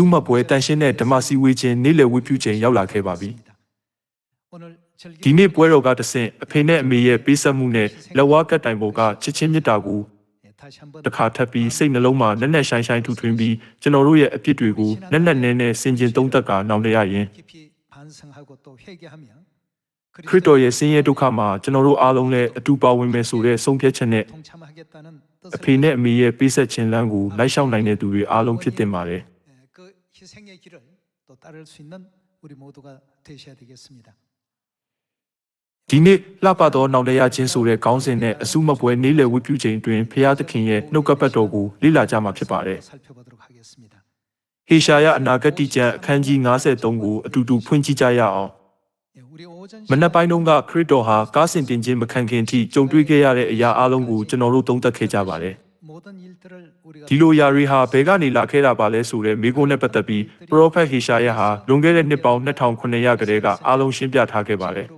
စုမပွဲတန်ရှင်းတဲ့ဓမ္မစီဝေးခြင်းနေ့လည်ဝိပုခြင်းရောက်လာခဲ့ပါပြီ။ဒီနေ့ပွဲတော်ကတဆင့်အဖေနဲ့အမေရဲ့ပေးဆက်မှုနဲ့လက်ဝါးကပ်တိုင်ပေါ်ကချစ်ချင်းမြတ်တာကိုတခါထပ်ပြီးစိတ်နှလုံးမှာနက်နက်ရှိုင်းရှိုင်းထူထွင်းပြီးကျွန်တော်တို့ရဲ့အပြစ်တွေကိုနက်နက်နဲနဲစင်ကြင်သုံးသပ်ကာနောင်တရရင်ခရစ်တော်ရဲ့ဆင်းရဲဒုက္ခမှာကျွန်တော်တို့အားလုံးလည်းအတူပါဝင်မယ်ဆိုတဲ့ဆုံးဖြတ်ချက်နဲ့အဖေနဲ့အမေရဲ့ပေးဆက်ခြင်းလမ်းကိုလိုက်လျှောက်နိုင်တဲ့သူတွေအားလုံးဖြစ်တင်ပါတယ် 희생의 길을 또 따를 수 있는 우리 모두가 되셔야 되겠습니다. ဒီနေ့လှပသောနောင်တရခြင်းဆိုတဲ့ခေါင်းစဉ်နဲ့အစုမပွဲနေ့လည်ဝတ်ပြုခြင်းတွင်ဖျားသခင်ရဲ့နှုတ်ကပတ်တော်ကိုလေ့လာကြမှာဖြစ်ပါတယ် 살펴보도록 하겠습니다. ဟေရှာယအနာဂတိကျမ်းအခန်းကြီး53ကိုအတူတူဖွင့်ကြည့်ကြရအောင် 예, 우리 오전 မနက်ပိုင်းတုန်းကခရစ်တော်ဟာကားစင်တင်ခြင်းမခံခင်ထိကြုံတွေ့ခဲ့ရတဲ့အရာအလုံးကိုကျွန်တော်တို့သုံးသပ်ခဲ့ကြပါတယ် 모든 일들을 우리가 ဒီလိုယာရီဟာဘဲကနေလာခဲ့တာပါလဲဆိုတဲ့မိကိုနဲ့ပတ်သက်ပြီးပရောဖက်ဟေရှာယဟာလွန်ခဲ့တဲ့နှစ်ပေါင်း2900ကတည်းကအားလုံးရှင်းပြထားခဲ့ပါတယ်။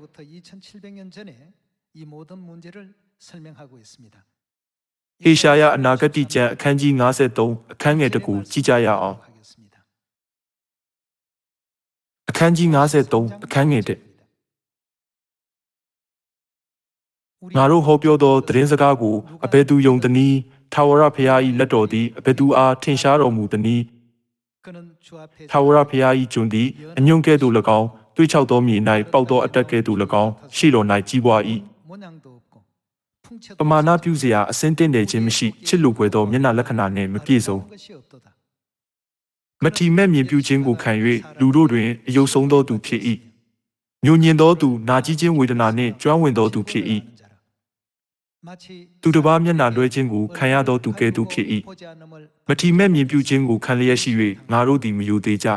ဟေရှာယအနာဂတ်ကျမ်းအခန်းကြီး53အခန်းငယ်တစ်ခုကြည့်ကြရအောင်။အခန်းကြီး53အခန်းငယ်တစ်ငါတို့ဟောပြောသောသတင်းစကားကိုအဘယ်သူယုံသနည်း ထာဝရဘုရား၏လက်တော်သည်ဘယ်သူအားထင်ရှားတော်မူသနည်းထာဝရဘုရား၏ဂျွန်သည်အညွန့်ကဲ့သို့၎င်းတွေးချောက်သောမြေ၌ပေါက်သောအတက်ကဲ့သို့၎င်းရှိတော်၌ကြီးပွား၏ပမာဏပြုစရာအစင်းတင့်တယ်ခြင်းမရှိချစ်လိုပွဲသောမျက်နှာလက္ခဏာနှင့်မပြည့်စုံမထီမဲ့မြင်ပြုခြင်းကိုခံ၍လူတို့တွင်အယုတ်ဆုံးသောသူဖြစ်၏ညဉ့်ညင်သောသူနာကြီးခြင်းဝေဒနာနှင့်ကျွမ်းဝင်သောသူဖြစ်၏ သူတစ်ပါးမျက်နှာလွှဲခြင်းကိုခံရသောသူကဲ့သို့ဖြစ်၏မထီမဲ့မြင်ပြုခြင်းကိုခံလျက်ရှိ၍ငါတို့သည်မယိုသေးကြ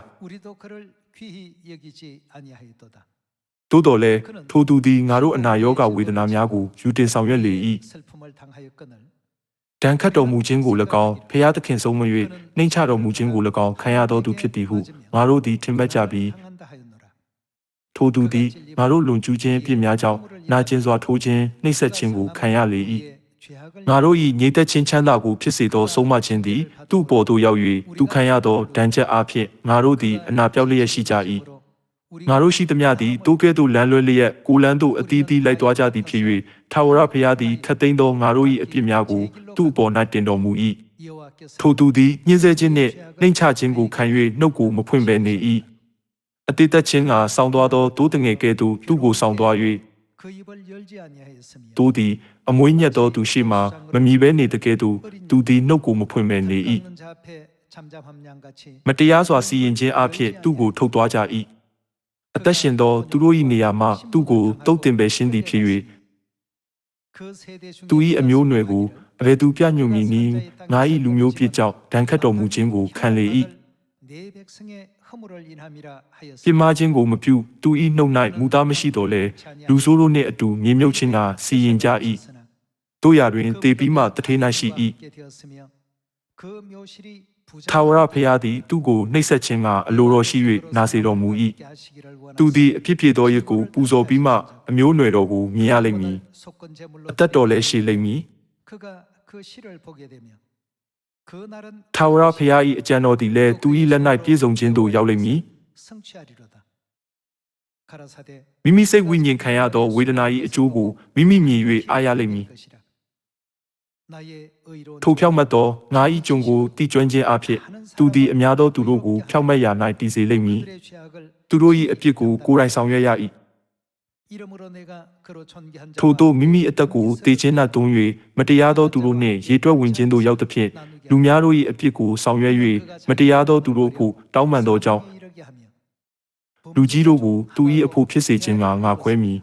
သို့တော်လည်းထိုသူသည်ငါတို့အနာရောဂါဝေဒနာများကိုယူတင်ဆောင်ရွက်လေ၏ဒဏ်ခတ်တော်မူခြင်းကို၎င်းဖျားသခင်ဆုံးမ၍နှိမ့်ချတော်မူခြင်းကို၎င်းခံရသောသူဖြစ်သည်ဟုငါတို့သည်ထင်မှတ်ကြပြီး ထိုသူသည်ငါတို့လွန်ကျူးခြင်းပြစ်များကြောင့်နာကျင်စွာထိုးခြင်းနှိပ်စက်ခြင်းကိုခံရလေ၏ငါတို့၏ငြိမ့်သက်ခြင်းချမ်းသာကိုဖြစ်စေသောဆုံးမခြင်းသည်သူ့ပေါ်သို့ရောက်၍သူခံရသောဒဏ်ချက်အားဖြင့်ငါတို့သည်အနာပြောက်လျက်ရှိကြ၏ငါတို့ရှိသမျှသည်တိုးကဲ့သို့လမ်းလွဲလျက်ကိုလန်းသို့အသီးသီးလိုက်သွားကြသည်ဖြစ်၍ထာဝရဘုရားသည်ခတ်သိမ်းသောငါတို့၏အပြစ်များကိုသူ့အပေါ်၌တင်တော်မူ၏ထိုသူသည်ညှင်းဆဲခြင်းနှင့်နှိမ်ချခြင်းကိုခံ၍နှုတ်ကိုမဖွင့်ဘဲနေ၏ အတိတ်ချင်းကဆောင်းသွားသောတိုးတငယ်ကဲ့သို့သူ့ကိုဆောင်းသွား၍တိုးသည်အမွေးညက်သောသူရှိမှမမြည်ဘဲနေတကဲ့သို့သူသည်နှုတ်ကိုမဖွင့်မဲနေ၏မတရားစွာစီရင်ခြင်းအဖြစ်သူ့ကိုထုတ်သွားကြ၏အသက်ရှင်သောသူတို့၏နေရာမှသူ့ကိုတုတ်တင်ပယ်ရှင်းသည်ဖြစ်၍သူ၏အမျိုးအနွယ်ကိုအဘယ်သူပြညွန်မည်နည်းငါ၏လူမျိုးဖြစ်ကြောင့်ဒဏ်ခတ်တော်မူခြင်းကိုခံလေ၏ ပြင်းမခြင်းကိုမပြုသူဤနှုတ်၌မူသားမရှိတော်လဲလူဆိုးတို့နှင့်အတူမြေမြုပ်ခြင်းသာစီရင်ကြ၏တို့ရာတွင်တေပြီးမှတထေး၌ရှိ၏ထာဝရဖျားသည်သူကိုနှိပ်စက်ခြင်းကအလိုတော်ရှိ၍နာစေတော်မူ၏သူသည်အဖြစ်ဖြစ်သောရစ်ကိုပူဇော်ပြီးမှအမျိုးအနွယ်တော်ကိုမြင်ရလိမ့်မည်အသက်တော်လည်းရှိလိမ့်မည် ထာဝရဘုရား၏အကြံတော်သည်လည်းသူ၏လက်၌ပြည့်စုံခြင်းသို့ရောက်လိမ့်မည်မိမိစိတ်ဝိညာဉ်ခံရသောဝေဒနာ၏အကျိုးကိုမိမိမြင်၍အားရလိမ့်မည်ထိုဖြောက်မတ်သောငါ၏ကြုံကိုတည်ကျွမ်းခြင်းအဖြစ်သူသည်အများသောသူတို့ကိုဖြောက်မတ်ရာ၌တည်စေလိမ့်မည်သူတို့၏အပြစ်ကိုကိုယ်တိုင်ဆောင်ရွက်ရ၏ထို့သောမိမိအသက်ကိုတည်ခြင်း၌တွန်း၍မတရားသောသူတို့နှင့်ရေတွက်ဝင်ခြင်းသို့ရောက်သဖြင့် လူများတို့၏အပြစ်ကိုဆောင်ရွက်၍မတရားသောသူတို့ကိုတောင်းပန်သောကြောင့်လူကြီးတို့ကိုသူ၏အဖို့ဖြစ်စေခြင်းကငါခွဲမည်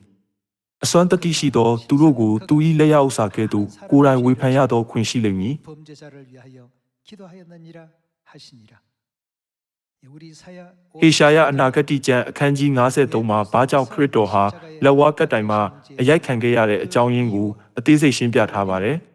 အစွမ်းတတိရှိသောသူတို့ကိုသူ၏လက်ရဥစ္စာကဲ့သို့ကိုယ်တိုင်ဝေဖန်ရသောခွင့်ရှိလိမ့်မည်ဟေရှာယအနာဂတိကျမ်းအခန်းကြီး53မှာဘာကြောင့်ခရစ်တော်ဟာလက်ဝါးကတိုင်မှာအရိုက်ခံခဲ့ရတဲ့အကြောင်းရင်းကိုအသေးစိတ်ရှင်းပြထားပါတယ်။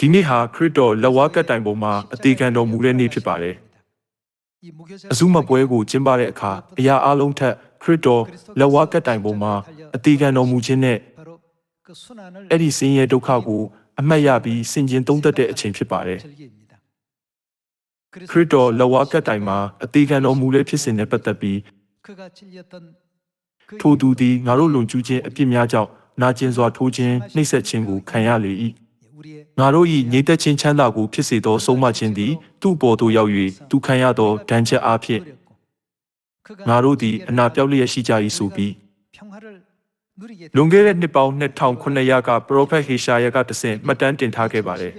ဒီနေ့ဟာခရစ်တော်လက်ဝါးကပ်တိုင်ပေါ်မှာအသေးခံတော်မူတဲ့နေ့ဖြစ်ပါတယ်။အစုမပွဲကိုကျင်းပတဲ့အခါအရာအလုံးထက်ခရစ်တော်လက်ဝါးကပ်တိုင်ပေါ်မှာအသေးခံတော်မူခြင်းနဲ့အဲ့ဒီဆင်းရဲဒုက္ခကိုအမှတ်ရပြီးဆင်ခြင်သုံးသပ်တဲ့အချိန်ဖြစ်ပါတယ်။ခရစ်တော်လက်ဝါးကပ်တိုင်မှာအသေးခံတော်မူတဲ့ဖြစ်စဉ်နဲ့ပတ်သက်ပြီးထိုသူသည်ငါတို့လုံကျူးခြင်းအပြစ်များကြောင့် နာကျင်စွာထိုးခြင်းနှိပ်စက်ခြင်းကိုခံရလေ၏ငါတို့၏ညီသက်ချင်းချမ်းသာကိုဖြစ်စေသောဆုံးမခြင်းသည်သူ့ပေါ်သို့ရောက်၍သူခံရသောဒဏ်ချက်အားဖြင့်ငါတို့သည်အနာပြောက်လျက်ရှိကြ၏ဆိုပြီးလွန်ခဲ့တဲ့နှစ်ပေါင်း2900ကပရောဖက်ဟေရှာယကတဆင့်မှတ်တမ်းတင်ထားခဲ့ပါတယ်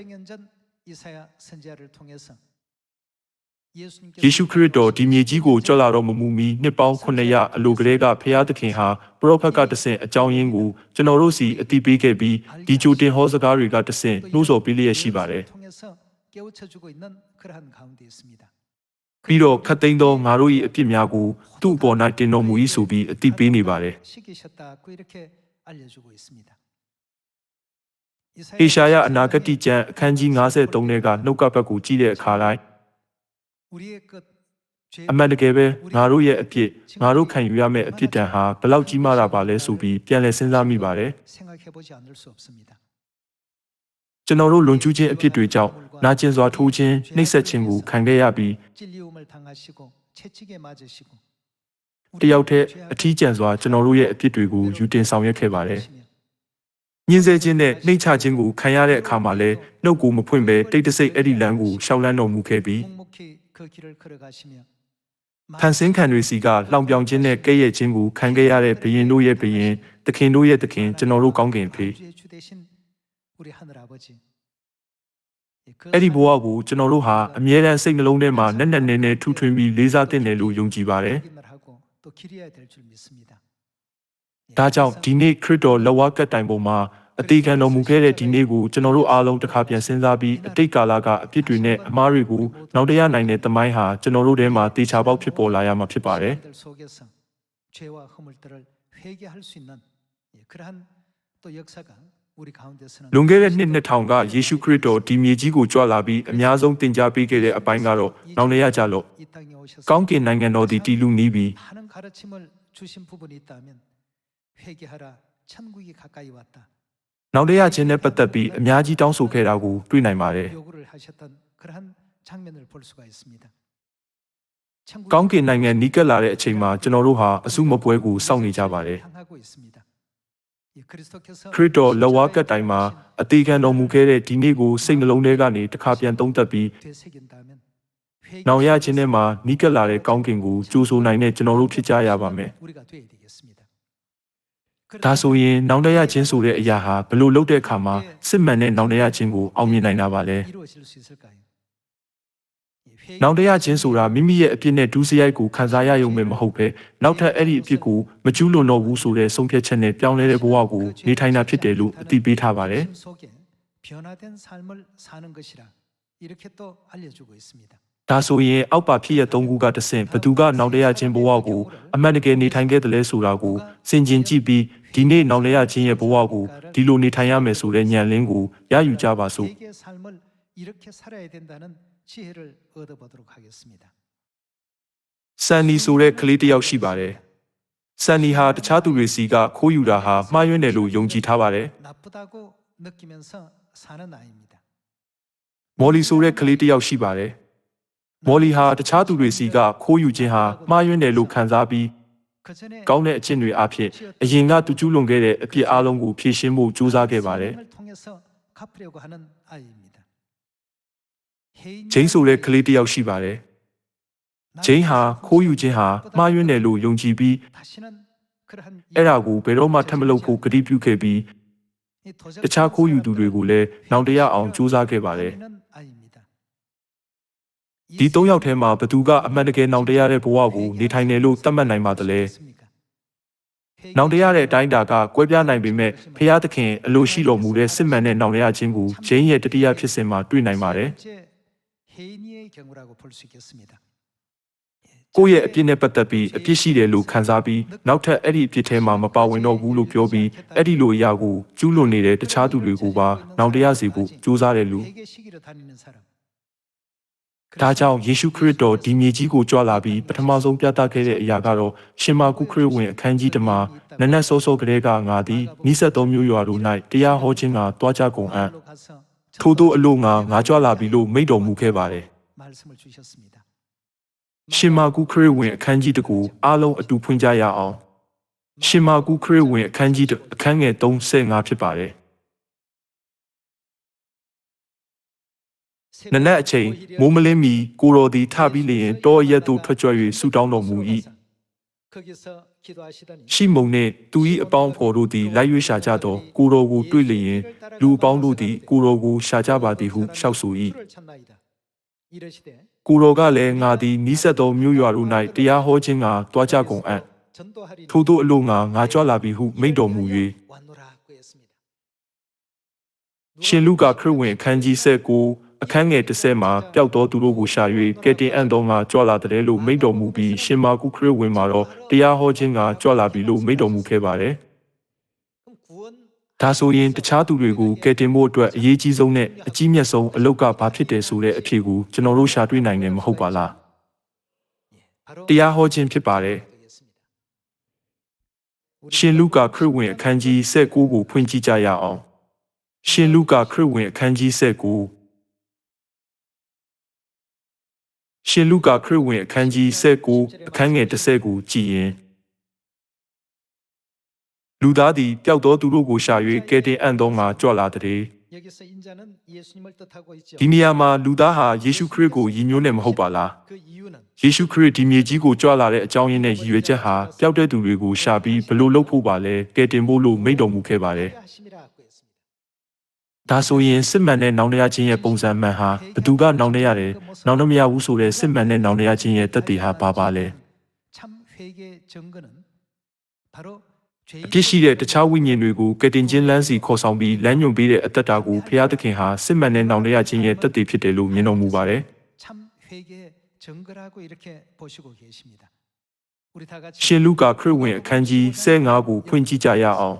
ယေရှုခရစ်တော်ဒီမြေကြီးကိုကြွလာတော်မမူမီနှစ်ပေါင်း900အလိုကလေးကဖျားသခင်ဟာပရောဖက်ကတဆင့်အကြောင်းရင်းကိုကျွန်တော်တို့စီအတိပေးခဲ့ပြီးဒီဂျိုတင်ဟောစကားတွေကတဆင့်နှိုးဆော်ပေးလျက်ရှိပါတယ်။ပြီးတော့ခတ်သိမ်းသောငါတို့၏အပြစ်များကိုသူ့အပေါ်၌တင်တော်မူ၏ဆိုပြီးအတိပေးနေပါတယ်။ဧရှာယအနာဂတိကျမ်းအခန်းကြီး53ထဲကနှုတ်ကပတ်ကိုကြည့်တဲ့အခါတိုင်း အမှန်တကယ်ပဲငါတို့ရဲ့အဖြစ်ငါတို့ခံယူရမယ့်အဖြစ်တန်ဟာဘလောက်ကြီးမားတာပါလဲဆိုပြီးပြန်လည်စဉ်းစားမိပါတယ်ကျွန်တော်တို့လွန်ကျူးခြင်းအဖြစ်တွေကြောင့်နာကျင်စွာထိုးခြင်းနှိပ်စက်ခြင်းကိုခံခဲ့ရပြီးတယောက်တည်းအထီးကျန်စွာကျွန်တော်တို့ရဲ့အဖြစ်တွေကိုယူတင်ဆောင်ရွက်ခဲ့ပါတယ်ညှင်းဆဲခြင်းနဲ့နှိမ့်ချခြင်းကိုခံရတဲ့အခါမှာလဲနှုတ်ကိုမဖွင့်ဘဲတိတ်တဆိတ်အဲ့ဒီလမ်းကိုရှောက်လန်းတော်မူခဲ့ပြီး 그 길을 걸어가시며 ဖန်ဆင်းခံတွေစီကလောင်ပြောင်ခြင်းနဲ့ကဲ့ရဲ့ခြင်းကိုခံခဲ့ရတဲ့ဘုရင်တို့ရဲ့ဘုရင်သခင်တို့ရဲ့သခင်ကျွန်တော်တို့ကောင်းကင်ဖေး 주의 주 대신 우리 하늘 아버지 예, 그 အဲ့ဒီဘဝကိုကျွန်တော်တို့ဟာအမြဲတမ်းစိတ်နှလုံးထဲမှာနဲ့နဲ့နဲနဲထူထွင်းပြီးလေးစားသင့်တယ်လို့ယုံကြည်ပါတယ် 확인을 하고 또 기려야 될 줄 믿습니다. 예, ဒါကြောင့် 그래서 ဒီနေ့ခရစ်တော်လက်ဝါးကတ်တိုင်ပေါ်မှာ အသေးခံတော်မူခဲ့တဲ့ဒီနေ့ကိုကျွန်တော်တို့အားလုံးတစ်ခါပြန်စဉ်းစားပြီးအတိတ်ကာလကအဖြစ်တွေနဲ့အမားတွေကိုနောက်တရားနိုင်တဲ့တမိုင်းဟာကျွန်တော်တို့ထဲမှာတေချာပေါက်ဖြစ်ပေါ်လာရမှာဖြစ်ပါတယ် 사람들 속에서 죄와 허물들을 회개할 수 있는 예, 그러한 또 역사가 우리 가운데서는 လွန်ခဲ့တဲ့နှစ်2000ကယေရှုခရစ်တော်ဒီမြေကြီးကိုကြွလာပြီးအများဆုံးတင် जा ပေးခဲ့တဲ့အပိုင်းကတော့နောင်တရကြလို့ 이 땅에 오셔서 ကောင်းကင်နိုင်ငံတော်သည်တည်လူနီးပြီး 많은 가르침을 주신 부분이 있다면 회개하라 천국이 가까이 왔다 နောက်လဲရခြင်းနဲ့ပတ်သက်ပြီးအများကြီးတောင်းဆိုခဲ့တာကိုတွေ့နိုင်ပါတယ်။ကောင်းကင်နိုင်ငံနီးကပ်လာတဲ့အချိန်မှာကျွန်တော်တို့ဟာအဆုမပွဲကိုစောင့်နေကြပါတယ်။ခရစ်တော်လက်ဝါးကပ်တိုင်းမှာအသေးခံတော်မူခဲ့တဲ့ဒီနေ့ကိုစိတ်နှလုံးထဲကနေတစ်ခါပြန်သုံးသပ်ပြီးနောင်ရခြင်းထဲမှာနီးကပ်လာတဲ့ကောင်းကင်ကိုကြိုးဆိုနိုင်တဲ့ကျွန်တော်တို့ဖြစ်ကြရပါမယ်။ ဒါဆိုရင်နောင်တရခြင်းဆိုတဲ့အရာဟာဘယ်လို့လုပ်တဲ့အခါမှာစစ်မှန်တဲ့နောင်တရခြင်းကိုအောင်မြင်နိုင်တာပါလဲ 이루어질 수 있을까요? 예, 회개- နောင်တရခြင်းဆိုတာမိမိရဲ့အပြစ်နဲ့ဒုစရိုက်ကိုခံစားရရုံပဲမဟုတ်ပဲနောက်ထပ်အဲ့ဒီအပြစ်ကိုမကျူးလွန်တော့ဘူးဆိုတဲ့ဆုံးဖြတ်ချက်နဲ့ပြောင်းလဲတဲ့ဘဝကိုနေထိုင်တာဖြစ်တယ်လို့အသိပေးထားပါတယ် 심 속에 변화된 삶을 사는 것이라 이렇게 또 알려주고 있습니다. ဒါဆိုရင်အောက်ပါဖြစ်ရသုံးခုကတဆင့်ဘသူကနောင်တရခြင်းဘဝကိုအမှန်တကယ်နေထိုင်ခဲ့တယ်လဲဆိုတာကိုစင်ကျင်ကြည့်ပြီးဒီနေ့နောင်တရခြင်းရဲ့ဘဝကိုဒီလိုနေထိုင်ရမယ်ဆိုတဲ့ဉာဏ်လင်းကိုရယူကြပါစို့ 회개의 삶을 이렇게 살아야 된다는 지혜를 얻어보도록 하겠습니다. ဆန်နီဆိုတဲ့ကလေးတစ်ယောက်ရှိပါတယ်ဆန်နီဟာတခြားသူတွေစီကခိုးယူတာဟာမှားယွင်းတယ်လို့ယုံကြည်ထားပါတယ် 나쁘다고 느끼면서 사는 아이입니다. မော်လီဆိုတဲ့ကလေးတစ်ယောက်ရှိပါတယ် မော်လီဟာတခြားသူတွေစီကခိုးယူခြင်းဟာမှားယွင်းတယ်လို့ခံစားပြီးကောင်းတဲ့အချက်တွေအဖြစ်အရင်ကသူကျူးလွန်ခဲ့တဲ့အဖြစ်အလုံးကိုဖြေရှင်းဖို့ကြိုးစားခဲ့ပါတယ်။ဂျိန်းဆိုတဲ့ကလေးတစ်ယောက်ရှိပါတယ်။ဂျိန်းဟာခိုးယူခြင်းဟာမှားယွင်းတယ်လို့ယုံကြည်ပြီးအဲ့ဒါကိုဘယ်တော့မှထပ်မလုပ်ဖို့ကတိပြုခဲ့ပြီးတခြားခိုးယူသူတွေကိုလည်းနောက်တရအောင်ကြိုးစားခဲ့ပါတယ်။ ဒီ၃ယောက်ထဲမှာဘသူကအမှန်တကယ်နောင်တရတဲ့ဘဝကိုနေထိုင်တယ်လို့သတ်မှတ်နိုင်ပါသလဲနောင်တရတဲ့အတိုင်းတာကကွဲပြားနိုင်ပေမဲ့ဖျားသခင်အလိုရှိတော်မူတဲ့စစ်မှန်တဲ့နောင်တရခြင်းကိုဂျင်းရဲ့တတိယဖြစ်စဉ်မှာတွေ့နိုင်ပါတယ်ကိုယ့်ရဲ့အပြစ်နဲ့ပတ်သက်ပြီးအပြစ်ရှိတယ်လို့ခံစားပြီးနောက်ထပ်အဲ့ဒီအပြစ်ထဲမှာမပါဝင်တော့ဘူးလို့ပြောပြီးအဲ့ဒီလိုအရာကိုကျူးလွန်နေတဲ့တခြားသူတွေကိုပါနောင်တရစေဖို့ကြိုးစားတယ်လို့ ဒါကြောင့်ယေရှုခရစ်တော်ဒီမြေကြီးကိုကြွလာပြီးပထမဆုံးပြသခဲ့တဲ့အရာကတော့ရှင်မာကုခရစ်ဝင်အခန်းကြီးတမနနက်စောစောကလေးကငါသည်နိဆက်သုံးမျိုးရွာတို့၌တရားဟောခြင်းကတွားကြကုန်အံ့ထို့သောအလို့ငါငါကြွလာပြီလို့မိန့်တော်မူခဲ့ပါတယ်ရှင်မာကုခရစ်ဝင်အခန်းကြီးတကူအားလုံးအတူဖွင့်ကြရအောင်ရှင်မာကုခရစ်ဝင်အခန်းကြီးအခန်းငယ်35ဖြစ်ပါတယ် နနက်အချိန်မိုးမလင်းမီကိုတော်သည်ထပြီးလျင်တောရက်သို့ထွက်ကြွ၍ဆူတောင်းတော်မူ၏ရှိမုံနှင့်သူ၏အပေါင်းဖော်တို့သည်လိုက်ရွေးရှာကြသောကိုတော်ကိုတွေ့လျင်လူအပေါင်းတို့သည်ကိုတော်ကိုရှာကြပါသည်ဟုလျှောက်ဆို၏ကိုတော်ကလည်းငါသည်နီးစပ်သောမြို့ရွာတို့၌တရားဟောခြင်းကတွားကြကုန်အံ့ထို့သို့အလို့ငါငါကြွလာပြီဟုမိန့်တော်မူ၍ရှင်လူကာခရစ်ဝင်အခန်းကြီး၁၉ အခန်းငယ်တစ်ဆဲမှာပျောက်သောသူတို့ကိုရှာ၍ကဲတင်အန်တော်မှာကြွလာတဲ့လို့မိန့်တော်မူပြီးရှင်မာကုခရစ်ဝင်မှာတော့တရားဟောခြင်းကကြွလာပြီလို့မိန့်တော်မူခဲ့ပါတယ်။ဒါဆိုရင်တခြားသူတွေကိုကဲတင်ဖို့အတွက်အရေးကြီးဆုံးနဲ့အကြီးမြတ်ဆုံးအလုပ်ကဘာဖြစ်တယ်ဆိုတဲ့အဖြေကိုကျွန်တော်တို့ရှာတွေ့နိုင်တယ်မဟုတ်ပါလား။တရားဟောခြင်းဖြစ်ပါတယ်။ရှင်လုကာခရစ်ဝင်အခန်းကြီး16ကိုဖွင့်ကြည့်ကြရအောင်။ရှင်လုကာခရစ်ဝင်အခန်းကြီး16 ရှင်လုကာခရစ်ဝင်အခန်းကြီး19အခန်းငယ်30ကိုကြည်ရင်လူသားသည်ပျောက်သောသူတို့ကိုရှာ၍ကဲတင်အံ့သောငါကြွလာတဲ့ဒီနေရာမှာလူသားဟာယေရှုခရစ်ကိုယဉ်ညွှန်းတယ်မဟုတ်ပါလားယေရှုခရစ်ဒီမြေကြီးကိုကြွလာတဲ့အကြောင်းရင်းနဲ့ရည်ရွယ်ချက်ဟာပျောက်တဲ့သူတွေကိုရှာပြီးဘလို့လုပ်ဖို့ပါလဲကဲတင်ဖို့လို့မိန့်တော်မူခဲ့ပါတယ် ဒါဆိုရင်စစ်မှန်တဲ့နောင်တရခြင်းရဲ့ပုံစံမှန်ဟာဘသူကနောင်တရတယ်နောင်တမရဘူးဆိုတဲ့စစ်မှန်တဲ့နောင်တရခြင်းရဲ့တက်တည်ဟာဘာပါလဲအပြစ်ရှိတဲ့တခြားဝိညာဉ်တွေကိုကတင်ချင်းလမ်းစီခေါ်ဆောင်ပြီးလမ်းညွှန်ပေးတဲ့အတ္တတာကိုဖျားသခင်ဟာစစ်မှန်တဲ့နောင်တရခြင်းရဲ့တက်တည်ဖြစ်တယ်လို့မြင်တော်မူပါတယ်ရှင်လူကာခရစ်ဝင်အခန်းကြီး15ကိုဖွင့်ကြည့်ကြရအောင်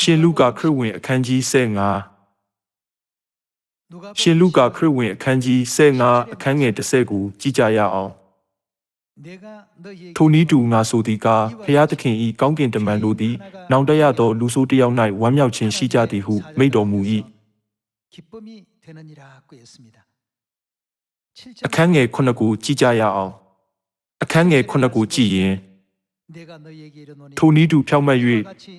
ရှင်လူကာခရစ်ဝင်အခန်းကြီး15 ရှင်လူကာခရစ်ဝင်အခန်းကြီး15အခန်းငယ်30ကိုကြည့်ကြရအောင်ထိုနည်းတူငါဆိုသည်ကားဖျားသခင်ဤကောင်းကင်တမန်တို့သည်နောင်တရသောလူဆိုးတယောက်၌ဝမ်းမြောက်ခြင်းရှိကြသည်ဟုမိန့်တော်မူ၏အခန်းငယ်9ကိုကြည့်ကြရအောင်အခန်းငယ်9ကိုကြည့်ရင်ထိုနည်းတူဖြောက်မှတ်၍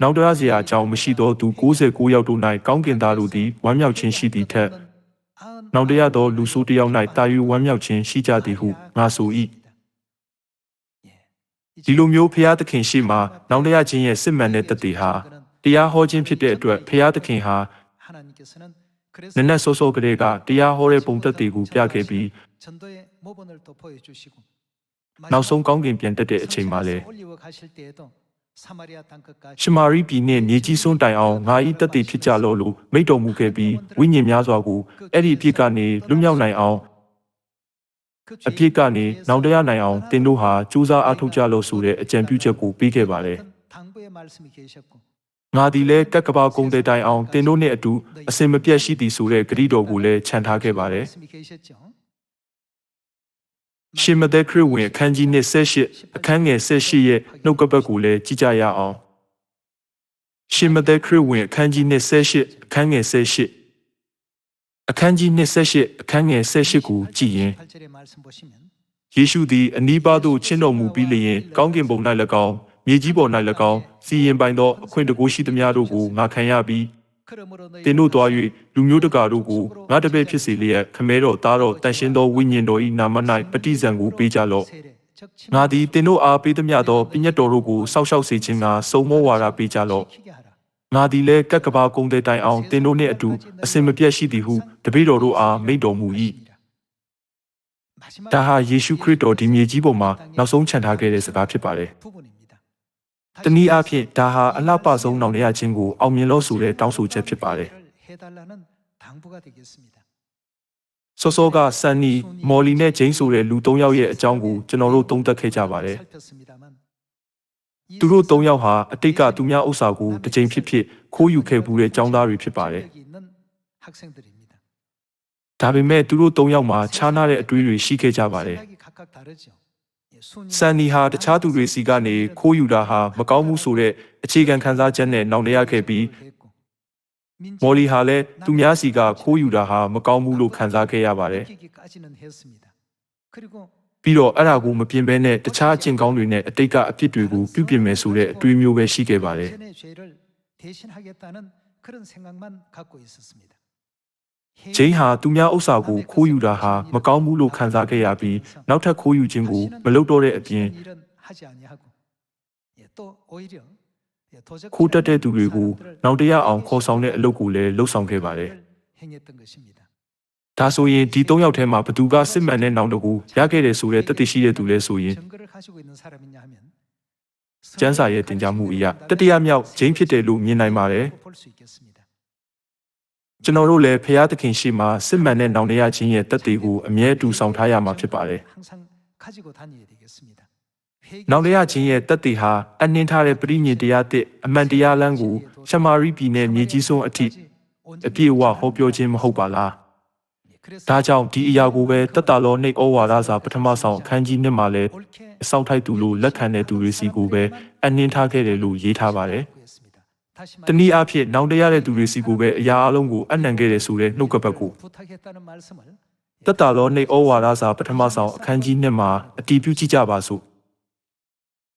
နောက်တရစရာအကြောင်းမရှိသောသူ69ယောက်တို့၌ကောင်းကင်သားတို့သည်ဝမ်းမြောက်ခြင်းရှိသည်ထက် နောင်တရသောလူဆိုးတယောက်၌တာ၍ဝမ်းမြောက်ခြင်းရှိကြသည်ဟုငါဆို၏ဒီလိုမျိုးဖျားသခင်ရှိမှနောင်တရခြင်းရဲ့စစ်မှန်တဲ့တသက်ဟာတရားဟောခြင်းဖြစ်တဲ့အတွက်ဖျားသခင်ဟာနနက်စောစောကလေးကတရားဟောတဲ့ပုံသက်တွေကိုပြခဲ့ပြီးနောက်ဆုံးကောင်းကင်ပြန်တက်တဲ့အချိန်မှာလည်း ရှမာရိပြည်နှင့်မြေကြီးစွန်းတိုင်အောင်ငါ၏တက်တည်ဖြစ်ကြလော့လို့မိတော်မူခဲ့ပြီးဝိညာဉ်များစွာကိုအဲ့ဒီအဖြစ်ကနေလွတ်မြောက်နိုင်အောင်အဖြစ်ကနေနောင်တရနိုင်အောင်တင်တို့ဟာစူးစမ်းအားထုတ်ကြလို့ဆိုတဲ့အကြံပြုချက်ကိုပေးခဲ့ပါလေ။ငါဒီလဲကက်ကဘာကုံတဲ့တိုင်အောင်တင်တို့နဲ့အတူအစင်မပြတ်ရှိသည်ဆိုတဲ့ဂရုတော်ကိုလည်းခြံထားခဲ့ပါလေ။ Shimadekhriwe 十也，哪个不 neseshi kangi neseshi ye nukabagule 眼。耶稣的恩典把 aho. Shimadekhriwe kangi neseshi kangi သင်တို့သွား၍လူမျိုးတကာတို့ကိုငါတပည့်ဖြစ်စေလျက်ခမဲတော်သားတော်တန်ရှင်းသောဝိညာဉ်တော်၏နာမ၌ပฏิဇံကိုပေးကြလော့။ငါသည်သင်တို့အားပေးသမျှသောပညတ်တော်တို့ကိုစောက်ရှောက်စေခြင်းကစုံမောဝါဒပေးကြလော့။ငါသည်လည်းကက်ကဘာကုန်းတဲ့တိုင်အောင်သင်တို့နှင့်အတူအစင်မပြတ်ရှိသည်ဟုတပည့်တော်တို့အားမိန့်တော်မူ၏။ဒါဟာယေရှုခရစ်တော်ဒီမြေကြီးပေါ်မှာနောက်ဆုံးခြံထားခဲ့တဲ့စကားဖြစ်ပါတယ်။ ။တနည်းအားဖြင့်ဒါဟာအလှပဆုံးနောင်တရခြင်းကိုအောင်မြင်လို့ဆိုတဲ့တောင်းဆိုချက်ဖြစ်ပါတယ်။စောစောကဆန်နီမော်လီနဲ့ဂျိန်းဆိုတဲ့လူ၃ယောက်ရဲ့အကြောင်းကိုကျွန်တော်တို့သုံးသပ်ခဲ့ကြပါတယ်။သူတို့၃ယောက်ဟာအတိတ်ကသူများဥစ္စာကိုတစ်ချိန်ဖြစ်ဖြစ်ခိုးယူခဲ့မှုတဲ့ចောင်းသားတွေဖြစ်ပါတယ်။ဒါပေမဲ့သူတို့၃ယောက်မှာခြားနားတဲ့အတွေးတွေရှိခဲ့ကြပါတယ်။ ဆန်နီဟာတခြားသူတွေစီကနေခိုးယူတာဟာမကောင်းမှုဆိုတဲ့အခြေခံခံစားချက်နဲ့နောင်တရခဲ့ပြီး 됐고 민지 မော်လီဟာလည်းသူများစီကခိုးယူတာဟာမကောင်းဘူးလို့ခံစားခဲ့ရပါတယ် 느끼기까지는 했습니다. 그리고 ပြီးတော့အဲ့ဒါကိုမပြင်ဘဲနဲ့တခြားအကျင့်ကောင်းတွေနဲ့အတိတ်ကအဖြစ်တွေကိုပြုပြင်မယ်ဆိုတဲ့အတွေးမျိုးပဲရှိခဲ့ပါတယ် 전의 죄를 대신하겠다는 그런 생각만 갖고 있었습니다. ဂျိန်းဟာသူများဥစ္စာကိုခိုးယူတာဟာမကောင်းဘူးလို့ခံစားခဲ့ရပြီးနောက်ထပ်ခိုးယူခြင်းကိုမလုပ်တော့တဲ့အပြင်ခိုးတက်တဲ့သူတွေကိုနောက်တရအောင်ခေါ်ဆောင်တဲ့အလုပ်ကိုလည်းလှုပ်ဆောင်ခဲ့ပါတယ်။ဒါဆိုရင်ဒီ၃ယောက်ထဲမှာဘသူကစစ်မှန်တဲ့နောက်တကူရခဲ့တယ်ဆိုတဲ့တတိရှိတဲ့သူလဲဆိုရင်ကျန်းစာရဲ့တင်ပြမှုအရတတိယမြောက်ဂျိန်းဖြစ်တယ်လို့မြင်နိုင်ပါတယ်။ ကျွန်တော်တို့လည်းဖရာသခင်ရှိမှစစ်မှန်တဲ့နောင်တရခြင်းရဲ့တက်တွေကိုအမြဲတူဆောင်ထားရမှာဖြစ်ပါတယ်။နောင်တရခြင်းရဲ့တက်တွေဟာအနှင်းထားတဲ့ပြိမြင်တရားသစ်အမှန်တရားလမ်းကိုရှမာရိပြည်နယ်မြေကြီးဆုံးအထိအပြည့်အဝဟောပြောခြင်းမဟုတ်ပါလား။ဒါကြောင့်ဒီအရာကိုပဲတက်တာလောနှိတ်ဩဝါဒစာပထမဆောင်အခန်းကြီးနှစ်မှာလည်းအဆောင်ထိုက်သူလို့လက်ခံတဲ့သူတွေစီကိုပဲအနှင်းထားခဲ့တယ်လို့ရေးထားပါတယ်။ တနည်းအားဖြင့်နောင်တရတဲ့သူတွေစီကိုပဲအရာအလုံးကိုအနှံခဲ့တယ်ဆိုတဲ့နှုတ်ကပတ်ကိုတတတော်နှိတ်ဩဝါဒစာပထမဆောင်အခန်းကြီး2မှာအတည်ပြုကြည့်ကြပါစို့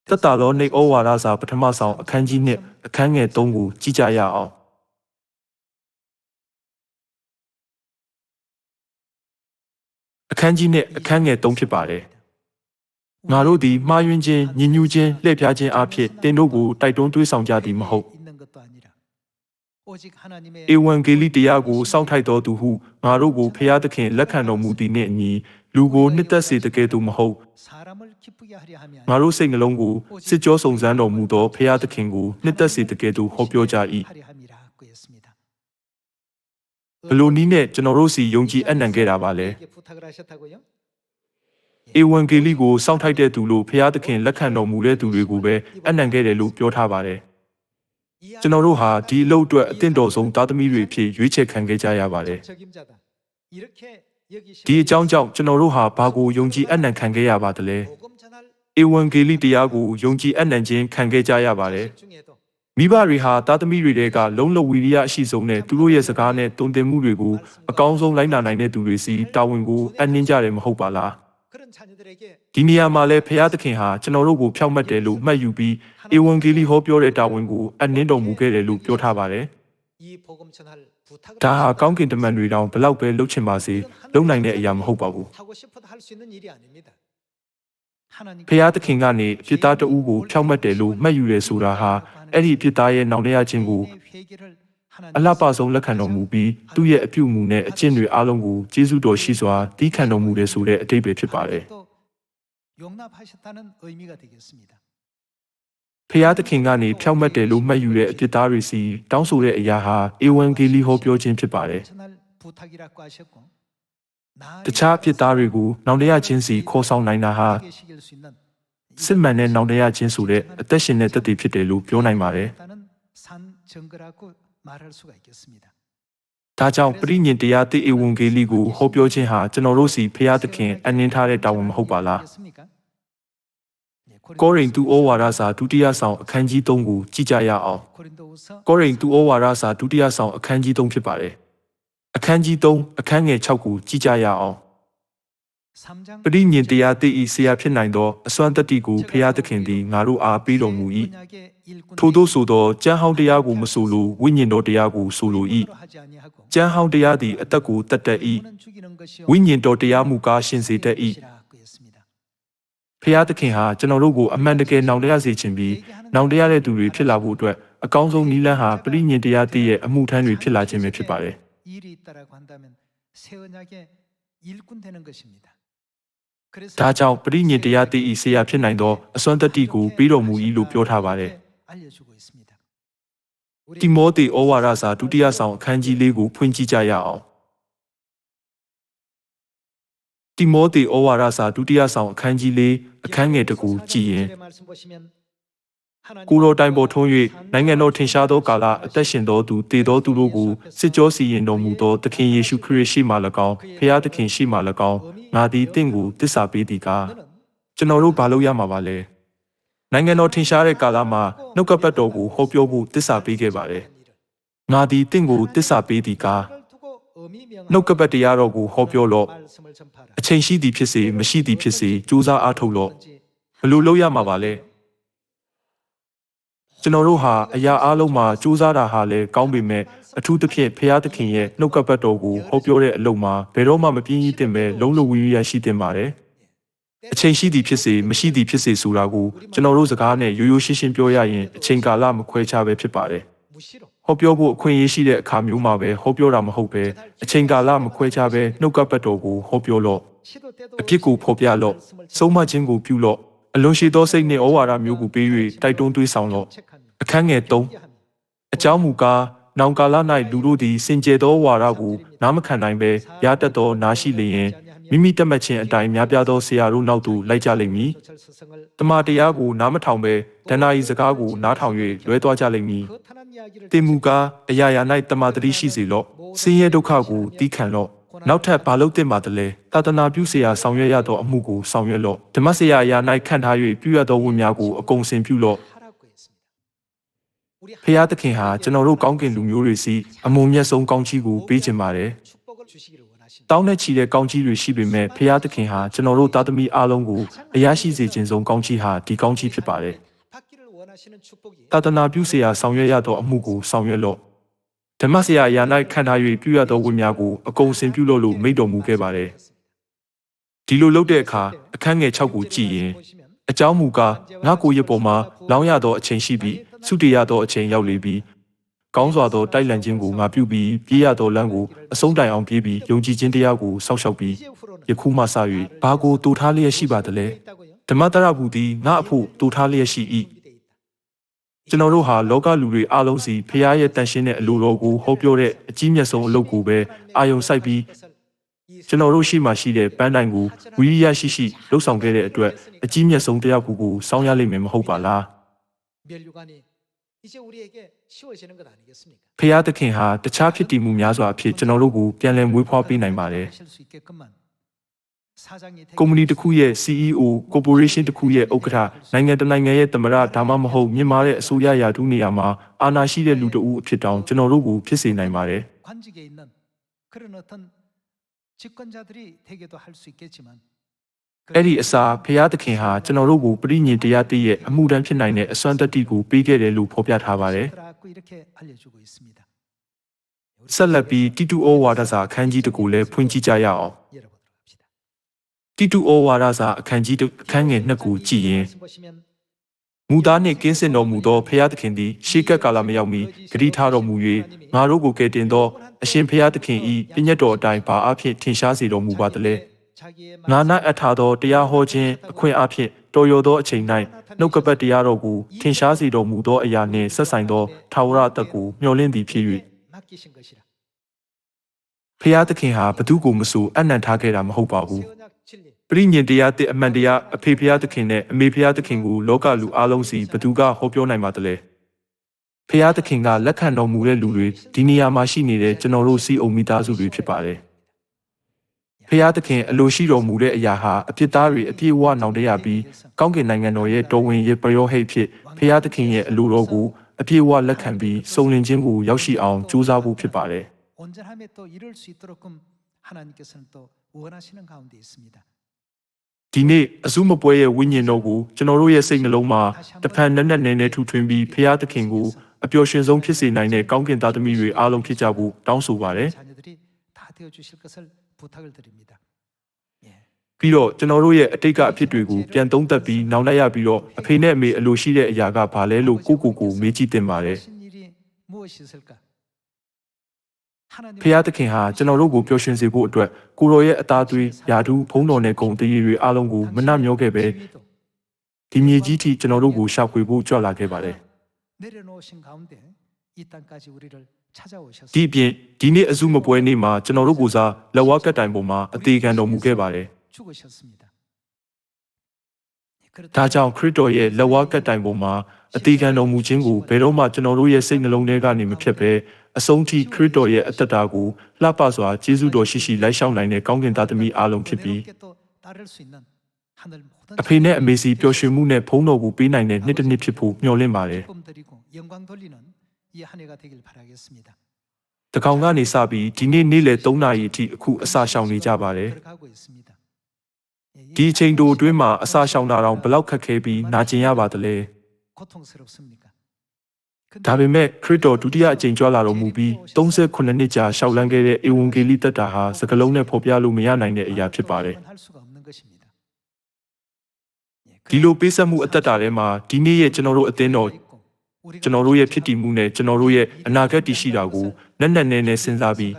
တတတော်နှိတ်ဩဝါဒစာပထမဆောင်အခန်းကြီး2အခန်းငယ်3ကိုကြည့်ကြရအောင်အခန်းကြီးနဲ့အခန်းငယ်3ဖြစ်ပါတယ်။ငါတို့သည်မှားယွင်းခြင်းညှဉ်းညူးခြင်းလှည့်ဖျားခြင်းအဖြစ်တင်တို့ကိုတိုက်တွန်းတွေးဆောင်ကြသည်မဟုတ်။ ဧဝံဂေလိတရားကိုစောင့်ထိုက်တော်သူဟုငါတို့ကိုဖျားသခင်လက်ခံတော်မူသည်နှင့်အညီလူကိုနှစ်သက်စေတကယ်သူမဟုတ်ငါတို့စိတ်နှလုံးကိုစစ်ကြောစုံစမ်းတော်မူသောဖျားသခင်ကိုနှစ်သက်စေတကယ်သူဟောပြောကြ၏ဘလို့နီးနဲ့ကျွန်တော်တို့စီယုံကြည်အနံ့ခဲ့တာပါလဲဧဝံဂေလိကိုစောင့်ထိုက်တဲ့သူလို့ဖျားသခင်လက်ခံတော်မူတဲ့သူတွေကိုပဲအနံ့ခဲ့တယ်လို့ပြောထားပါတယ်။ ကျွန်တော်တို့ဟာဒီအလုပ်အတွက်အသင့်တော်ဆုံးသားသမီးတွေဖြစ်ရွေးချယ်ခံခဲ့ကြရပါတယ်ဒီအကြောင်းကြောင့်ကျွန်တော်တို့ဟာဘာကိုယုံကြည်အနံ့ခံခဲ့ရပါသလဲဧဝံဂေလိတရားကိုယုံကြည်အနံ့ခြင်းခံခဲ့ကြရပါတယ်မိဘတွေဟာသားသမီးတွေတဲကလုံးလဝီရိယအရှိဆုံးနဲ့သူတို့ရဲ့စကားနဲ့တုံတင်မှုတွေကိုအကောင်းဆုံးလိုက်နာနိုင်တဲ့သူတွေစီတာဝန်ကိုအနှင်းကြတယ်မဟုတ်ပါလား ဒီနေရာမှာလဲဖျားသခင်ဟာကျွန်တော်တို့ကိုဖြောက်မှတ်တယ်လို့မှတ်ယူပြီးဧဝံဂေလိဟောပြောတဲ့တာဝန်ကိုအနှင်းတော်မူခဲ့တယ်လို့ပြောထားပါတယ်။ဒါဟာကောင်းကင်တမန်တွေတောင်ဘလောက်ပဲလှုပ်ချင်ပါစေလုံနိုင်တဲ့အရာမဟုတ်ပါဘူး။ဖျားသခင်ကနေအပြစ်သားတဦးကိုဖြောက်မှတ်တယ်လို့မှတ်ယူတယ်ဆိုတာဟာအဲ့ဒီအပြစ်သားရဲ့နောက်တရခြင်းကိုအလှပဆုံးလက်ခံတော်မူပြီးသူ့ရဲ့အပြုအမူနဲ့အကျင့်တွေအလုံးကိုကျေးဇူးတော်ရှိစွာတီးခံတော်မူတယ်ဆိုတဲ့အတိတ်ပဲဖြစ်ပါတယ်။ ဖျားသခင်ကနေဖြောက်မှတ်တယ်လို့မှတ်ယူတဲ့အပြစ်သားတွေစီတောင်းဆိုတဲ့အရာဟာဧဝံဂေလိဟောပြောခြင်းဖြစ်ပါတယ်။တခြားအပြစ်သားတွေကိုနောင်တရခြင်းစီခေါ်ဆောင်နိုင်တာဟာစစ်မှန်တဲ့နောင်တရခြင်းဆိုတဲ့အသက်ရှင်တဲ့တသက်ဖြစ်တယ်လို့ပြောနိုင်ပါတယ်။ ဒါကြောင့်ပရိညင်တရားတိဧဝံဂေလိကိုဟောပြောခြင်းဟာကျွန်တော်တို့စီဖျားသခင်အနှင်းထားတဲ့တာဝန်မဟုတ်ပါလားကောရိန္သုဩဝါဒစာဒုတိယဆောင်အခန်းကြီး3ကိုကြည့်ကြရအောင်ကောရိန္သုဩဝါဒစာဒုတိယဆောင်အခန်းကြီး3ဖြစ်ပါတယ်အခန်းကြီး3အခန်းငယ်6ကိုကြည့်ကြရအောင်ပရိညင်တရားတိဤဆရာဖြစ်နိုင်သောအစွမ်းတတ္တိကိုဖျားသခင်သည်ငါတို့အားပေးတော်မူ၏ ထို့သောဆိုသောကျမ်းဟောင်းတရားကိုမဆိုလိုဝိညာဉ်တော်တရားကိုဆိုလို၏ကျမ်းဟောင်းတရားသည်အသက်ကိုတတ်တတ်၏ဝိညာဉ်တော်တရားမူကားရှင်စေတတ်၏ဖျားသခင်ဟာကျွန်တော်တို့ကိုအမှန်တကယ်နောင်တရစေခြင်းပြီးနောင်တရတဲ့သူတွေဖြစ်လာဖို့အတွက်အကောင်းဆုံးနည်းလမ်းဟာပရိညင်တရားတည်းရဲ့အမှုထမ်းတွေဖြစ်လာခြင်းပဲဖြစ်ပါတယ်။ဒါကြောင့်ပရိညင်တရားတည်းဤဆရာဖြစ်နိုင်သောအစွမ်းတတ္တိကိုပြီးတော်မူ၏လို့ပြောထားပါတယ်။ တိမောသေဩဝါဒစာဒုတိယဆောင်အခန်းကြီး၄ကိုဖွင့်ကြည့်ကြရအောင်တိမောသေဩဝါဒစာဒုတိယဆောင်အခန်းကြီး၄အခန်းငယ်တကူကြည်ရင်ကိုရောတိုင်ပေါ်ထုံး၍နိုင်ငံတော်ထင်ရှားသောကာလအသက်ရှင်သောသူတည်သောသူတို့ကိုစစ်ကြောစီရင်တော်မူသောသခင်ယေရှုခရစ်ရှိမှ၎င်းဖခင်သခင်ရှိမှ၎င်းငါသည်တင့်ကိုတစ္ဆာပေးသည်ကားကျွန်တော်တို့ဘာလုပ်ရမှာပါလဲ။ နိုင်ငံတော်ထင်ရှားတဲ့ကာလမှာနှုတ်ကပတ်တော်ကိုဟောပြောဖို့တစ္ဆာပေးခဲ့ပါတယ်ငါသည်တင့်ကိုတစ္ဆာပေးသည်ကားနှုတ်ကပတ်တရားတော်ကိုဟောပြောလော့အချိန်ရှိသည်ဖြစ်စေမရှိသည်ဖြစ်စေကြိုးစားအားထုတ်လော့ဘလို့လုပ်ရမှာပါလဲကျွန်တော်တို့ဟာအရာအလုံးမှာကြိုးစားတာဟာလည်းကောင်းပေမဲ့အထူးသဖြင့်ဖျားသခင်ရဲ့နှုတ်ကပတ်တော်ကိုဟောပြောတဲ့အလုံးမှာဘယ်တော့မှမပြင်းကြီးတင်ပဲလုံးလုံးဝီဝီရရှိတင်ပါတယ် အချိန်ရှိသည်ဖြစ်စေမရှိသည်ဖြစ်စေဆိုတာကိုကျွန်တော်တို့စကားနဲ့ရိုးရိုးရှင်းရှင်းပြောရရင်အချိန်ကာလမခွဲခြားပဲဖြစ်ပါတယ်ဟောပြောဖို့အခွင့်အရေးရှိတဲ့အခါမျိုးမှာပဲဟောပြောတာမဟုတ်ပဲအချိန်ကာလမခွဲခြားပဲနှုတ်ကပတ်တော်ကိုဟောပြောလော့အဖြစ်ကိုဖော်ပြလော့ဆုံးမခြင်းကိုပြုလော့အလွန်ရှိသောစိတ်နှင့်ဩဝါဒမျိုးကိုပေး၍တိုက်တွန်းသွေးဆောင်လော့အခန်းငယ်3အကြောင်းမူကားနောင်ကာလ၌လူတို့သည်စင်ကြယ်သောဝါဒကိုနားမခံနိုင်ပဲရတတ်သောနာရှိလျင် မိမိတက်မှတ်ခြင်းအတိုင်းများပြားသောဆရာတို့နောက်သို့လိုက်ကြလိမ့်မည်။တမာတရားကိုနားမထောင်ဘဲဒဏ္ဍာရီစကားကိုနားထောင်၍လွဲသွားကြလိမ့်မည်။တင်မူကားအရာရာ၌တမာတတိရှိစေလော့။ဆင်းရဲဒုက္ခကိုတီးခံလော့။နောက်ထပ်ဘာလို့တင်ပါသလဲ။သာသနာပြုဆရာဆောင်ရွက်ရသောအမှုကိုဆောင်ရွက်လော့။ဓမ္မဆရာအရာ၌ခံထား၍ပြုရသောဝန်များကိုအကုန်စင်ပြုလော့။ဖခင်သခင်ဟာကျွန်တော်တို့ကောင်းကင်လူမျိုးတွေစီအမုံမျက်ဆုံးကောင်းချီးကိုပေးခြင်းပါတယ် တောင်းနဲ့ချီတဲ့ကောင်းချီးတွေရှိပေမဲ့ဖျားသခင်ဟာကျွန်တော်တို့သားသမီးအားလုံးကိုအရရှိစေခြင်းဆုံးကောင်းချီးဟာဒီကောင်းချီးဖြစ်ပါတယ် သာသနာပြုเสียဆောင်ရွက်ရသောအမှုကိုဆောင်ရွက်လော့ဓမ္မဆရာအရာ၌ခံထား၍ပြုရသောဝင်များကိုအကုန်စင်ပြုလို့လို့မိန့်တော်မူခဲ့ပါတယ်ဒီလိုလုပ်တဲ့အခါအခန်းငယ်6ကိုကြည့်ရင်အကြောင်းမူကားငါကိုယ်ရပေါ်မှာလောင်းရသောအချိန်ရှိပြီးဆုတည်ရသောအချိန်ရောက်လေပြီ ကောင်းစွာသောတိုက်လန်ခြင်းကိုငါပြုပြီးပြေးရသောလမ်းကိုအဆုံးတိုင်အောင်ပြေးပြီးယုံကြည်ခြင်းတရားကိုစောင့်ရှောက်ပြီးယခုမှစ၍ဘာကိုတူထားလျက်ရှိပါသလဲဓမ္မတရဘူးသည်ငါအဖို့တူထားလျက်ရှိ၏ကျွန်တော်တို့ဟာလောကလူတွေအားလုံးစီဖခင်ရဲ့တန်ရှင်းတဲ့အလိုတော်ကိုဟောပြောတဲ့အကြီးမြတ်ဆုံးအလုပ်ကိုပဲအာယုံစိုက်ပြီးကျွန်တော်တို့ရှိမှရှိတဲ့ပန်းတိုင်ကိုဝိရိယရှိရှိလှုပ်ဆောင်ခဲ့တဲ့အတွက်အကြီးမြတ်ဆုံးတရားကူကိုစောင်းရလိမ့်မယ်မဟုတ်ပါလား ဖျားသခင်ဟာတခြားဖြစ်တည်မှုများစွာအဖြစ်ကျွန်တော်တို့ကိုပြန်လည်မွေးဖွားပေးနိုင်ပါတယ်။ကုမ္ပဏီတစ်ခုရဲ့ CEO, corporation တစ်ခုရဲ့ဥက္ကဋ္ဌနိုင်ငံတနိုင်ငံရဲ့သမ္မတဒါမှမဟုတ်မြန်မာတဲ့အစိုးရရာထူးနေရာမှာအာဏာရှိတဲ့လူတဦးအဖြစ်တောင်ကျွန်တော်တို့ကိုဖြစ်စေနိုင်ပါတယ်။ အဲ့ဒီအစာဖရာသခင်ဟာကျွန်တော်တို့ကိုပြိညင်တရားတည်းရဲ့အမှုတမ်းဖြစ်နိုင်တဲ့အစွမ်းတတ္တိကိုပေးခဲ့တယ်လို့ဖော်ပြထားပါတယ်။ဆက်လက်ပြီးတီတူဩဝါဒစာအခန်းကြီးတကူလည်းဖွင့်ကြည့်ကြရအောင်။တီတူဩဝါဒစာအခန်းကြီးအခန်းငယ်2ကိုကြည့်ရင်မူသားနှင့်ကင်းစင်တော်မူသောဖရာသခင်သည်ရှေးကပ်ကာလမရောက်မီဂတိထားတော်မူ၍ငါတို့ကိုကယ်တင်သောအရှင်ဖရာသခင်၏ပြည့်ညတ်တော်အတိုင်းဘာအဖြစ်ထင်ရှားစေတော်မူပါသလဲ။ ငါ၌အပ်ထားသောတရားဟောခြင်းအခွင့်အဖြစ်တော်ရသောအချိန်၌နှုတ်ကပတ်တရားတော်ကိုထင်ရှားစေတော်မူသောအရာနှင့်ဆက်ဆိုင်သောထာဝရအသက်ကိုမျှော်လင့်သည်ဖြစ်၍ဖျားသခင်ဟာဘသူကိုမဆိုအနံ့ထားခဲ့တာမဟုတ်ပါဘူးပရိညင်တရားတစ်အမှန်တရားအဖေဖျားသခင်နဲ့အမေဖျားသခင်ကိုလောကလူအလုံးစီဘသူကဟောပြောနိုင်ပါသလဲဖျားသခင်ကလက်ခံတော်မူတဲ့လူတွေဒီနေရာမှာရှိနေတဲ့ကျွန်တော်တို့စီအုံမိသားစုတွေဖြစ်ပါတယ်။ ဖျားသခင်အလိုရှိတော်မူတဲ့အရာဟာအဖြစ်သားတွေအပြည့်အဝနောင်တရပြီးကောင်းကင်နိုင်ငံတော်ရဲ့တော်ဝင်ရဲ့ပရောဟိတ်ဖြစ်ဖျားသခင်ရဲ့အလိုတော်ကိုအပြည့်အဝလက်ခံပြီးစုံလင်ခြင်းကိုရောက်ရှိအောင်ကြိုးစားဖို့ဖြစ်ပါတယ် 온전함에 또 이룰 수 있도록끔 하나님께서는 또 원하시는 가운데 있습니다. ဒီနေ့အစုမပွဲရဲ့ဝိညာဉ်တော်ကိုကျွန်တော်တို့ရဲ့စိတ်နှလုံးမှာတစ်ဖန်နဲ့နဲ့နဲ့နဲ့ထူထွင်းပြီးဖရာသခင်ကိုအပျော်ရွှင်ဆုံးဖြစ်စေနိုင်တဲ့ကောင်းကင်သားသမီးတွေအားလုံးဖြစ်ကြဖို့တောင်းဆိုပါတယ် ပြီးတော့ကျွန်တော်တို့ရဲ့အတိတ်ကအဖြစ်တွေကိုပြန်သုံးသပ်ပြီးနောက်လိုက်ရပြီးတော့အဖေနဲ့အမေအလိုရှိတဲ့အရာကဘာလဲလို့ကိုကိုကိုမေးကြည့်တင်ပါတယ်ဖျားသခင်ဟာကျွန်တော်တို့ကိုပျော်ရွှင်စေဖို့အတွက်ကိုတော်ရဲ့အသားသွေးယာဒူးဖုံးတော်နဲ့ဂုံတရီတွေအားလုံးကိုမနှမျောခဲ့ပဲဒီမြေကြီးထိကျွန်တော်တို့ကိုရှာဖွေဖို့ကြွလာခဲ့ပါတယ် ဒီပြင်ဒီနေ့အစုမပွဲနေ့မှာကျွန်တော်တို့ကိုစားလက်ဝါးကတ်တိုင်ပေါ်မှာအသေးခံတော်မူခဲ့ပါတယ်။ဒါကြောင့်ခရစ်တော်ရဲ့လက်ဝါးကတ်တိုင်ပေါ်မှာအသေးခံတော်မူခြင်းကိုဘယ်တော့မှကျွန်တော်တို့ရဲ့စိတ်နှလုံးထဲကနေမဖြစ်ပဲအဆုံးထိခရစ်တော်ရဲ့အသက်တာကိုလှပစွာကျေးဇူးတော်ရှိရှိလိုက်ရှောက်နိုင်တဲ့ကောင်းကင်သားသမီးအားလုံးဖြစ်ပြီးအဖေနဲ့အမေစီပျော်ရွှင်မှုနဲ့ဘုန်းတော်ကိုပေးနိုင်တဲ့နှစ်တစ်နှစ်ဖြစ်ဖို့မျှော်လင့်ပါတယ်။ တကောင်ကနေစပြီးဒီနေ့နေ့လယ်3နာရီအထိအခုအစာရှောင်နေကြပါတယ်ဒီအချိန်တို့အတွင်းမှာအစာရှောင်တာတောင်ဘလောက်ခက်ခဲပြီးနာကျင်ရပါသလဲဒါပေမဲ့ခရစ်တော်ဒုတိယအကြိမ်ကြွလာတော်မူပြီး38နှစ်ကြာရှောက်လန်းခဲ့တဲ့ဧဝံဂေလိသက်တာဟာစကားလုံးနဲ့ဖော်ပြလို့မရနိုင်တဲ့အရာဖြစ်ပါတယ်ဒီလိုပေးဆက်မှုအသက်တာထဲမှာဒီနေ့ရဲ့ကျွန်တော်တို့အသင်းတော် ကျွန်တော်တို့ရဲ့ဖြစ်တည်မှုနဲ့ကျွန်တော်တို့ရဲ့အနာဂတ်တည်ရှိတာကိုနက်နက်နဲနဲစဉ်းစားပြီး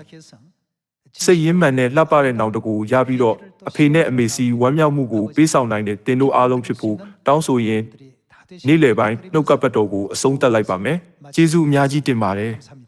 စိတ်ရင်းမှန်နဲ့လှပတဲ့နောက်တကူရပြီးတော့အဖေနဲ့အမေစီဝမ်းမြောက်မှုကိုပေးဆောင်နိုင်တဲ့တင်တို့အားလုံးဖြစ်ဖို့တောင်းဆိုရင်နေ့လယ်ပိုင်းနှုတ်ကပတ်တော်ကိုအဆုံးသတ်လိုက်ပါမယ်။ကျေးဇူးအများကြီးတင်ပါတယ်။